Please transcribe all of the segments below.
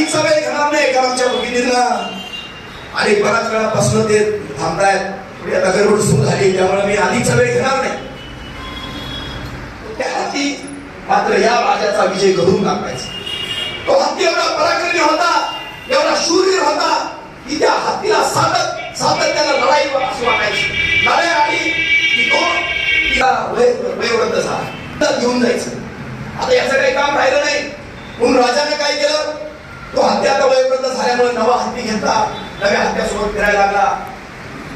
अधिकचा सभा घेणार नाही कारण आमच्या भगिनींना आणि बऱ्याच वेळापासून ते थांबतायत. पुढे आता गडबड सुरू झाली त्यामुळे मी अधिकचा सभा घेणार नाही. त्या हाती मात्र या राजाचा विजय घडून दाखवायचा तो हत्ती एवढा पराक्रमी होता एवढा शूरवीर होता की त्या हत्तीला सातत सातत्याला लढाई असं वाटायची. लढाई आली की तो तिला वय वयोवृद्ध झाला. तर घेऊन जायचं. आता याचं काही काम राहिलं नाही. म्हणून राजाने काय केलं तो हत्ती आता वयोवृद्ध झाल्यामुळे नवा हत्ती घेतला नव्या हत्त्यासोबत फिरायला लागला.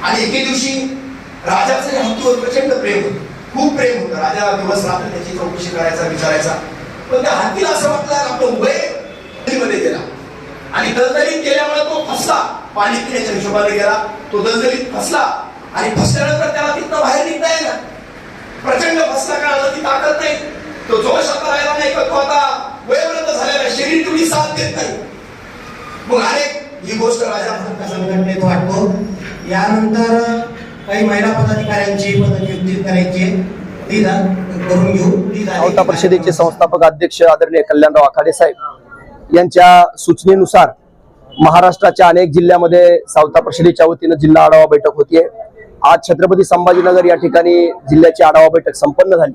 आणि एके दिवशी राजाचं हत्तीवर प्रचंड प्रेम होतं. खूप प्रेम होतं. राजा दिवस रात्र त्याची चौकशी करायचा विचारायचा. पण त्या हत्तीला असं वाटलं आपलं उभयमध्ये गेला. आणि दलदलीत गेल्यामुळे तो फसला. पाणी पिण्याच्या हिशोबाने गेला. तो दलदलीत फसला. आणि फसल्यानंतर त्याला तिथं बाहेर निघता येणार. प्रचंड फसला का ती ताकद नाही. तो जोश आता राहिला नाही तो आता वयोवृद्ध झालेला शरीर तुम्ही साथ देत नाही. मग अनेक ही गोष्ट राजा महाराज संघटनेत वाटतो? यानंतर काही महिला पदाधिकाऱ्यांची पदनियुक्ती करायची ती करून घेऊ. औता परिषदेचे संस्थापक अध्यक्ष आदरणीय कल्याणराव आखाडे साहेब यांच्या सूचनेनुसार महाराष्ट्राच्या अनेक जिल्ह्यामध्ये सावता परिषदेच्या वतीनं जिल्हा आढावा बैठक होतीये. आज छत्रपती संभाजीनगर या ठिकाणी जिल्ह्याची आढावा बैठक संपन्न झाली.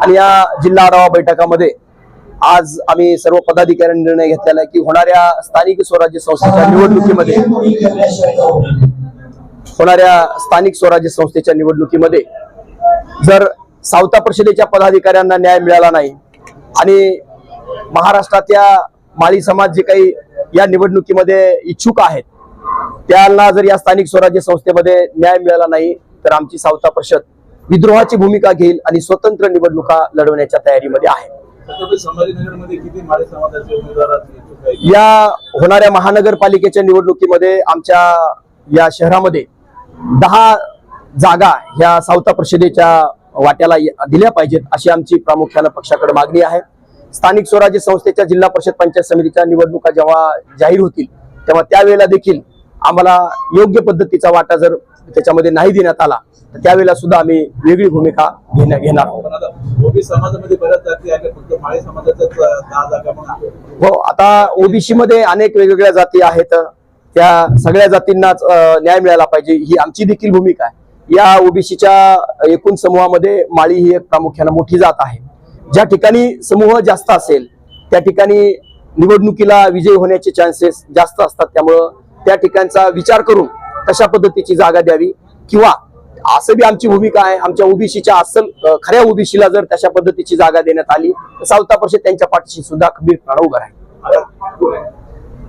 आणि या जिल्हा आढावा बैठकामध्ये आज आम्ही सर्व पदाधिकाऱ्यांनी निर्णय घेतलेला आहे की होणाऱ्या स्थानिक स्वराज्य संस्थेच्या निवडणुकीमध्ये होणाऱ्या स्थानिक स्वराज्य संस्थेच्या निवडणुकीमध्ये जर सावता परिषदेच्या पदाधिकाऱ्यांना न्याय मिळाला नाही आणि महाराष्ट्रातल्या माळी समाज जे काही या निवडणुकीमध्ये इच्छुक आहेत त्यांना जर या स्थानिक स्वराज्य संस्थेमध्ये न्याय मिळाला नाही तर आमची सावता परिषद विद्रोहाची भूमिका घेईल आणि स्वतंत्र निवडणुका लढवण्याच्या तयारीमध्ये आहे. या होणाऱ्या महानगरपालिकेच्या निवडणुकीमध्ये आमच्या या शहरामध्ये दहा जागा ह्या सावता परिषदेच्या वाट्याला दिल्या पाहिजेत अशी आमची प्रामुख्यानं पक्षाकडे मागणी आहे. स्थानिक स्वराज्य संस्थेच्या जिल्हा परिषद पंचायत समितीच्या निवडणुका जेव्हा जाहीर होतील तेव्हा त्यावेळेला देखील आम्हाला योग्य पद्धतीचा वाटा जर त्याच्यामध्ये नाही देण्यात आला तर त्यावेळेला सुद्धा आम्ही वेगळी भूमिका घेण्या घेणार हो आता ओबीसी मध्ये अनेक वेगवेगळ्या जाती आहेत. त्या सगळ्या जातींनाच न्याय मिळाला पाहिजे ही आमची देखील भूमिका आहे. या ओबीसीच्या एकूण समूहामध्ये माळी ही एक प्रामुख्यानं मोठी जात आहे. ज्या ठिकाणी समूह जास्त असेल त्या ठिकाणी निवडणुकीला विजयी होण्याचे चान्सेस जास्त असतात. त्यामुळं त्या ठिकाणचा विचार करून तशा पद्धतीची जागा द्यावी? किंवा असं बी आमची भूमिका आहे आमच्या ओबीसीच्या असल अं, खऱ्या ओबीसीला जर तशा पद्धतीची जागा देण्यात आली तर सावता परिषद त्यांच्या पाठीशी सुद्धा खबीरपणा उभा राहील. आता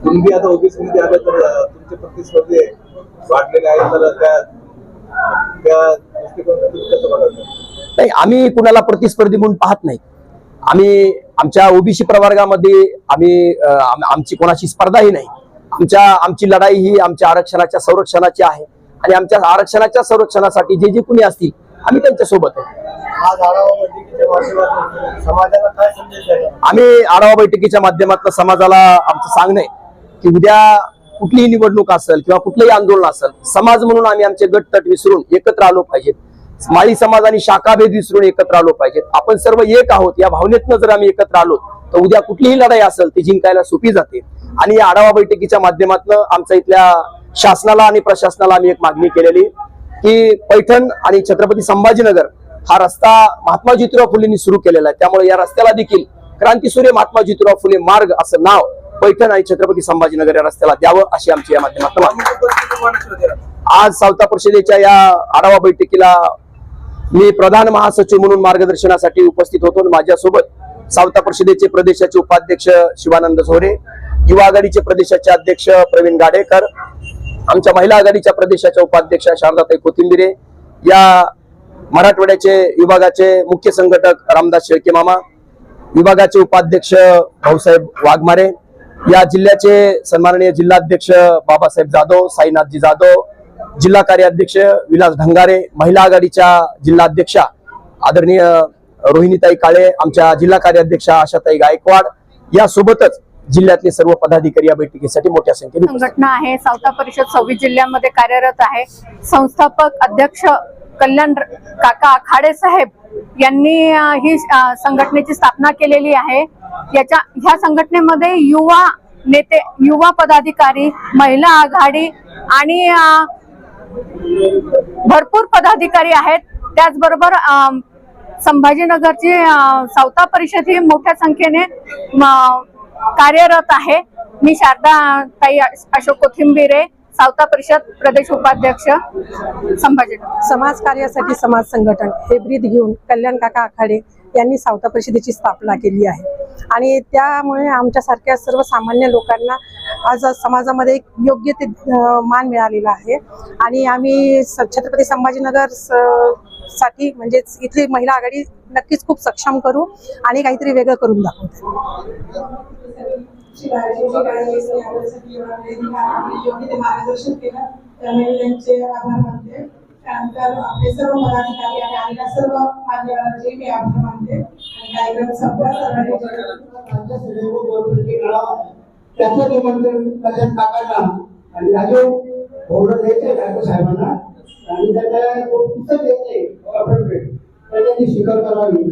तुम्ही आता ओबीसी मध्ये आले तर अं, तुमचे प्रतिस्पर्धी वाढलेले आहेत तर त्या त्या दृष्टिकोनातून तुम्ही कसं बघायचं नाही आम्ही कुणाला प्रतिस्पर्धी म्हणून पाहत नाही. आम्ही आमच्या ओबीसी प्रवर्गामध्ये आम्ही आमची कोणाची स्पर्धाही नाही. आमच्या आमची लढाई ही आमच्या आरक्षणाच्या संरक्षणाची आहे. आणि आमच्या आरक्षणाच्या संरक्षणासाठी जे जे कुणी असतील आम्ही त्यांच्यासोबत आहे आम्ही आढावा बैठकीच्या माध्यमातून समाजाला आमचं सांगणं आहे की उद्या कुठलीही निवडणूक असेल किंवा कुठलंही आंदोलन असेल समाज म्हणून आम्ही आमचे गट तट विसरून एकत्र आलो पाहिजेत. माळी समाज आणि शाखाभेद विसरून एकत्र आलो पाहिजेत. आपण सर्व एक आहोत या भावनेतनं जर आम्ही एकत्र आलो तर उद्या कुठलीही लढाई असेल ती जिंकायला सोपी जाते. आणि या आढावा बैठकीच्या माध्यमातून आमच्या इथल्या शासनाला आणि प्रशासनाला आम्ही एक मागणी केलेली की पैठण आणि छत्रपती संभाजीनगर हा रस्ता महात्मा ज्योतिराव फुलेंनी सुरू केलेला आहे. त्यामुळे या रस्त्याला देखील क्रांतीसूर्य महात्मा ज्योतिराव फुले मार्ग असं नाव पैठण आणि छत्रपती संभाजीनगर या रस्त्याला द्यावं अशी आमची या माध्यमातून मागणी. आज सावता परिषदेच्या या आढावा बैठकीला मी प्रधान महासचिव म्हणून मार्गदर्शनासाठी उपस्थित होतो माझ्यासोबत सावता परिषदेचे प्रदेशाचे उपाध्यक्ष शिवानंद झोरे युवा आघाडीचे प्रदेशाचे अध्यक्ष प्रवीण गाडेकर आमच्या महिला आघाडीच्या प्रदेशाच्या उपाध्यक्ष शारदाताई कोथिंबिरे या मराठवाड्याचे विभागाचे मुख्य संघटक रामदास शेळके मामा विभागाचे उपाध्यक्ष भाऊसाहेब वाघमारे या जिल्ह्याचे सन्माननीय जिल्हाध्यक्ष बाबासाहेब जाधव साईनाथजी जाधव जिल्हा कार्याध्यक्ष विलास ढंगारे महिला आघाडीच्या जिल्हाध्यक्षा आदरणीय रोहिणीताई काळे आमच्या जिल्हा कार्याध्यक्षा आशाताई गायकवाड यासोबतच जिल्ह्यातले सर्व पदाधिकारी या बैठकीसाठी मोठ्या संख्येने संघटना आहे. सावता परिषद सव्वीस जिल्ह्यांमध्ये कार्यरत आहे. संस्थापक अध्यक्ष कल्याण काका आखाडे साहेब यांनी ही संघटनेची स्थापना केलेली आहे. याच्या ह्या संघटनेमध्ये युवा नेते युवा पदाधिकारी महिला आघाडी आणि भरपूर पदाधिकारी आहेत. त्याचबरोबर संभाजीनगरची सावता परिषद ही मोठ्या संख्येने म, कार्यरत आहे. मी शारदा ताई अशोक कोथिंबिरे सावता परिषद प्रदेश उपाध्यक्ष संभाजीनगर. समाज कार्यासाठी समाज संघटन हे ब्रीद घेऊन कल्याण काका आखाडे यांनी सावता परिषदेची स्थापना केली आहे. आणि त्यामुळे आमच्यासारख्या सर्वसामान्य लोकांना आज समाजामध्ये एक योग्य ते मान मिळालेला आहे. आणि आम्ही छत्रपती संभाजीनगर स- साठी म्हणजेच इथली महिला आघाडी नक्कीच खूप सक्षम करू आणि काहीतरी वेगळं करून दाखवू ते मार्गदर्शन केलं त्यांचे त्यानंतर आपले सर्व पदाधिकारी आणि आलेल्या सर्व मान्यवरांचे मी आभार मानते कार्यक्रम संपला त्याचं निमंत्रण कल्याण काकांना आणि राजू भोवडं साहेबांना आणि त्यांना पुस्तक त्यांनी स्वीकार करावी.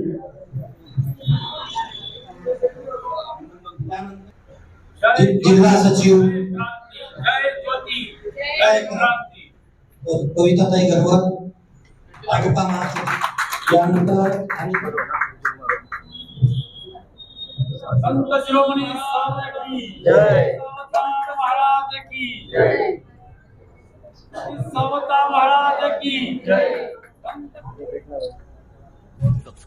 जिल्हा सचिव. कविताताई गरवत भाजपा महासचिव यानंतर आणि संत शिरोमणी जय. महाराज की. जय. समता महाराज की. जय.